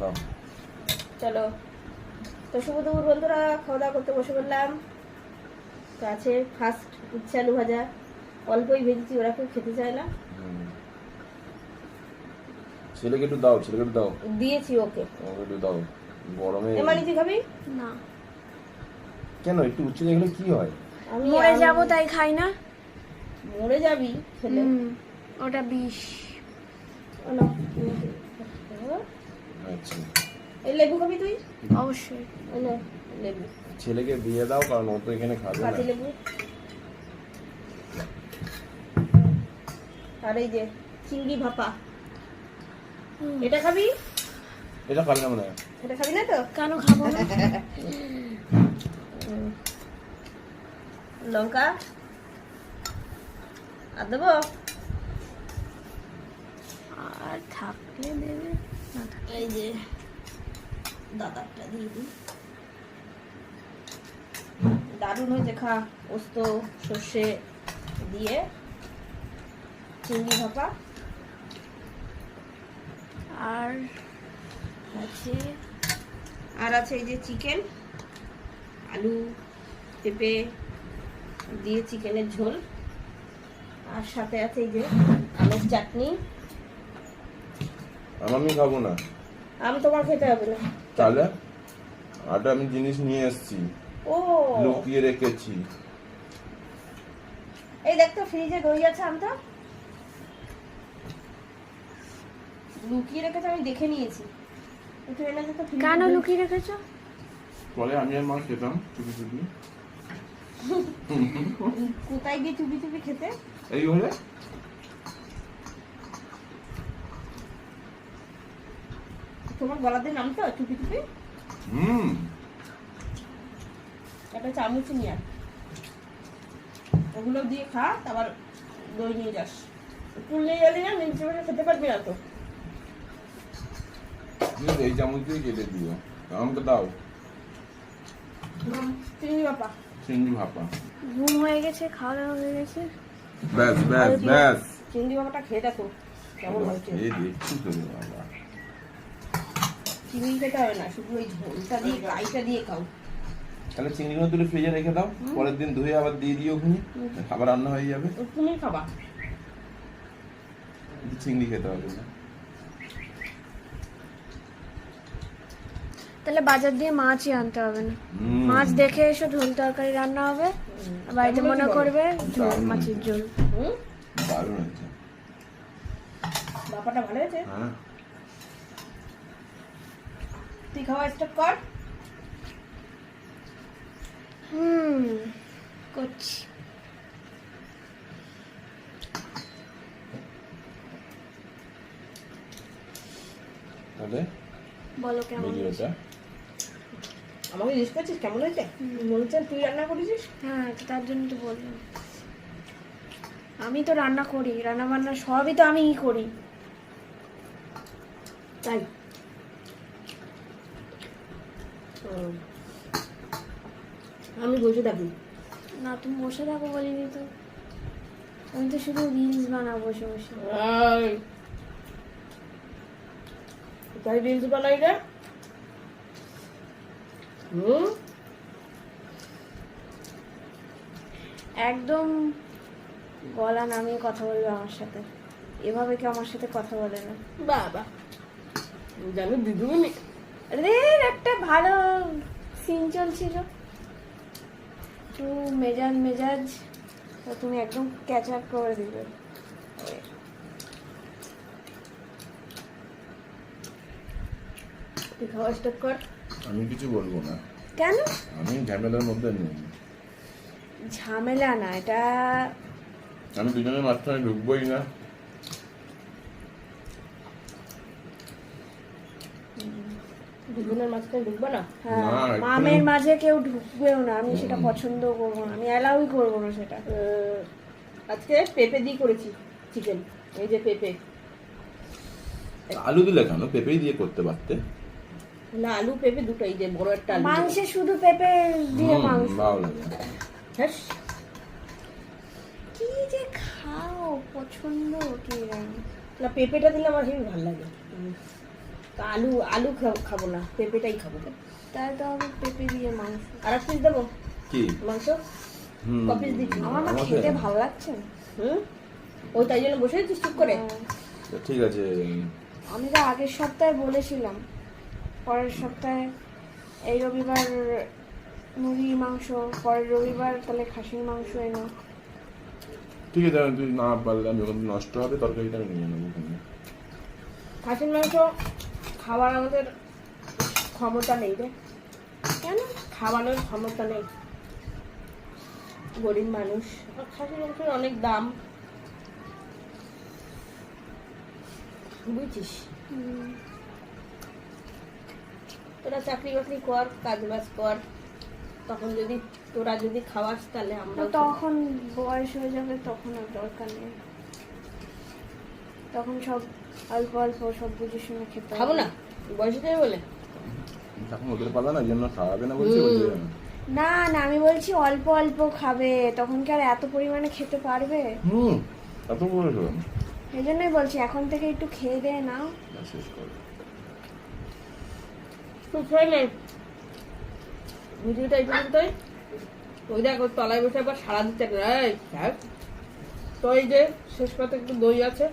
দাও চলো। তো শুভ দুপুর বন্ধুরা খাওয়া দাওয়া করতে বসে পড়লাম। তো আছে ফার্স্ট উচ্ছে আলু ভাজা। অল্পই ভেজেছি ওরা কেউ খেতে চায় না। ছেলেকে একটু দাও ছেলেকে একটু দাও। দিয়েছি ওকে। আমাকে একটু দাও। গরমে এমানি তুই খাবি? না। কেন? একটু উচ্চ দেখলে কি হয়? আমি মরে যাব তাই খাই না? মরে যাবি খেলে। ওটা বিষ। না। আচ্ছা। এই লেবু খাবি তুই? অবশ্যই। লেবু। ছেলেকে দিয়ে দাও কারণ ও তো এখানে খাবে না। লেবু। আর এই যে চিংড়ি ভাপা। এটা খাবি? এটা খাবে না মনে হয়। এটা খাবি না তো? কেন খাব না? লঙ্কা। আর দেবো? আর থাকলে দেবে না থাকলে এই যে দাদারটা দিয়ে দিই। দারুণ হয়েছে খা পোস্ত সর্ষে দিয়ে চিংড়ি ভাপা। আর আছে আর আছে এই যে চিকেন আলু পেঁপে দিয়ে চিকেনের ঝোল। আর সাথে আছে এই যে আমের চাটনি। আমি খাব না। আম তোমার খেতে হবে না। তাহলে আটা আমি জিনিস নিয়ে এসেছি। ও। লুকিয়ে রেখেছি। এই দেখ তো ফ্রিজে দই আছে আমটা। লুকিয়ে রেখেছে আমি দেখে নিয়েছি। একটু এনে দে তো ফ্রিজে কেন লুকিয়ে রেখেছো? বলে আমি আর মা খেতাম চুপি চুপি। কোথায় গিয়ে চুপি চুপি খেতে? এই হলে তোমার গলাতে নাম তো চুপি চুপি হুম। একটা চামচ নিয়ে। ওগুলো দিয়ে খা তারপর দই নিয়ে যাস। চুল নিয়ে গেলি না নিচে বসে খেতে পারবি না তো। এই চামচ দিয়ে কেটে দিও। আমাকে দাও। চিনি বাপা চিংড়ি ভাপা। ঘুম হয়ে গেছে খাওয়া দাওয়া হয়ে গেছে। ব্যাস ব্যাস ব্যাস। চিংড়ি বাবাটা খেয়ে দেখো কেমন হয়েছে। এই দেখছি তো রে বাবা চিংড়ি খেতে হবে না শুধু ওই ঝোলটা দিয়ে গাইটা দিয়ে খাও। তাহলে চিংড়িগুলো তুলে ফ্রিজে রেখে দাও পরের দিন ধুয়ে আবার দিয়ে দিও ওখানে আবার রান্না হয়ে যাবে। তুমি খাবা। চিংড়ি খেতে হবে তাহলে বাজার দিয়ে মাছই আনতে হবে না। মাছ দেখে এসো ঝোল তরকারি রান্না হবে। বাড়িতে মনে করবে? ঝোল মাছের ঝোল। দারুণ হয়েছে। বাপাটা ভালো হয়েছে? হ্যাঁ। তুই খাওয়া স্টার্ট কর। হুম করছি। তাহলে বলো কেমন হয়েছে? ভিডিওটা আমাকে জিজ্ঞেস করছিস কেমন হয়েছে? বলছেন তুই রান্না করেছিস? হ্যাঁ তার জন্য তো বললাম। আমি তো রান্না করি রান্না বান্না সবই তো আমিই করি। তাই হুম। আমি বসে থাকি। না তুমি বসে থাকো বলিনি তো। আমি তো শুধু রিলস বানাবো বসে বসে। তাই রিলস বানাই রে? হুম? একদম গলা নামিয়ে কথা বলবে আমার সাথে। এভাবে কি আমার সাথে কথা বলে না। বাবা। জানো দিদিমণি। রে একটা ভালো সিন চলছিল একটু মেজাজ মেজাজ তো তুমি একদম ক্যাচ আপ করে দিবে আমি কিছু বলব না। কেন? আমি ঝামেলার মধ্যে নেই। ঝামেলা না এটা আমি দুজনের মাঝখানে ঢুকবোই না। দুজনের মাঝখানে ঢুকবো না? হ্যাঁ, মামের মাঝে কেউ ঢুকবেও না আমি সেটা পছন্দ করব না আমি অ্যালাউই করব না সেটা। আজকে পেঁপে দিয়ে করেছি চিকেন এই যে পেঁপে। আলু দিলে কেন? পেঁপেই দিয়ে করতে পারতে। না আলু পেঁপে দুটোই যে বড় একটা আলু মাংসে শুধু পেঁপে দিয়ে মাংস। ভালো লাগে। হ্যাঁ কি যে খাও পছন্দ কি না পেঁপেটা দিলে আমার হেবি ভালো লাগে। তা আলু আলু খাব না পেঁপেটাই খাব। তাহলে তো আমি পেঁপে দিয়ে মাংস। আর এক পিস দেবো? কি? মাংস? হুম। কপিস দিচ্ছি আমার না খেতে ভালো লাগছে। হুম? ওই তাই জন্য বসে আছিস চুপ করে। ঠিক আছে। আমি তো আগের সপ্তাহে বলেছিলাম পরের সপ্তাহে এই রবিবার মুরগির মাংস পরের রবিবার তাহলে খাসির মাংস এনো। ঠিক আছে তুই না পারলে আমি ওখানে নষ্ট হবে তরকারিটা আমি নিয়ে নেব খাসির মাংস খাওয়ার আমাদের ক্ষমতা নেই রে। কেন? খাওয়ানোর ক্ষমতা নেই। গরিব মানুষ। খাসির মাংসের অনেক দাম। বুঝছিস? তোরা চাকরি বাকরি কর কাজ বাজ কর। তখন যদি তোরা যদি খাওয়াস তাহলে আমরা তখন বয়স হয়ে যাবে তখন আর দরকার নেই। তখন সব অল্প অল্প সব বুঝে শুনে খেতে খাব না? বয়স বলে। এখন ওদের পালা না জন্য খাওয়াবে না বলছি না। না আমি বলছি অল্প অল্প খাবে তখন কি আর এত পরিমাণে খেতে পারবে? হুম এত বলে এই জন্যই বলছি এখন থেকে একটু খেয়ে দে নাও শেষ করে খুব খেয়ে ভিডিওটা এই পর্যন্তই। ওই দেখ তলায় বসে আবার সারা দিতে এই, তো এই যে শেষ পাতে একটু দই আছে।